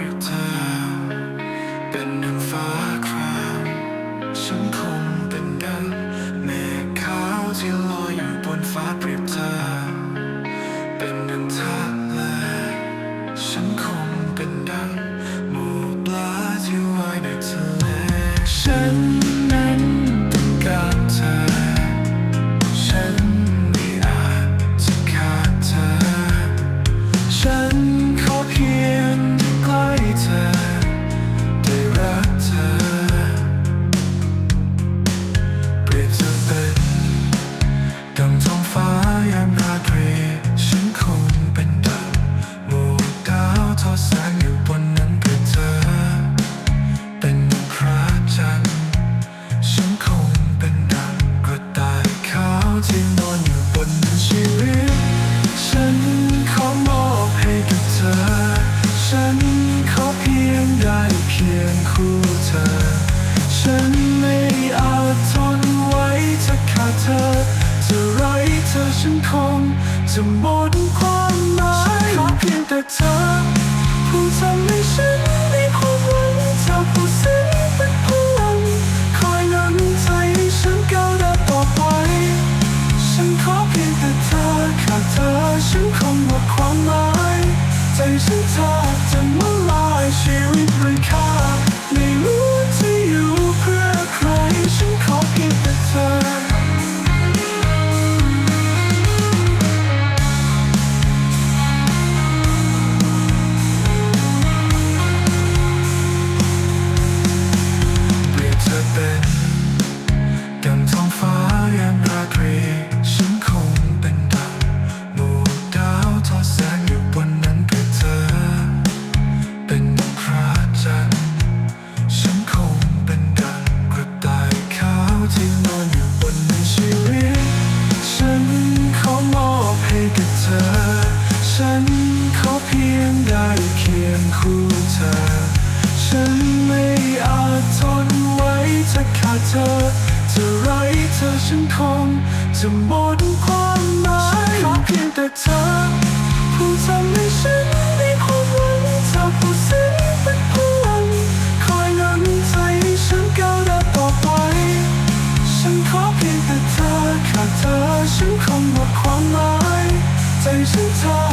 รียบเป็นดังฟ้าครามฉันคงเป็นดังเมขาวที่ลอยอยู่บนฟ้าเปรียบเธอ เป็นดังทะเลฉันคงเป็นดัง เธอฉันคงจะหมดความหมายขอเพียงแต่เธอผู้ทำให้ฉัน คู่เธอ ฉันไม่อาจทนไว้ถ้าขาดเธอจะไร้เธอฉันคงจะหมดความหมายขอเพียงแต่เธอ ผู้ทำให้ฉันมีความหวังเธอผู้สิ้นเป็นพลังคอยนำใจให้ฉันก้าวเดินต่อไป ฉันขอเพียงแต่เธอขาดเธอฉันคงหมดความหมายใจฉันแทบ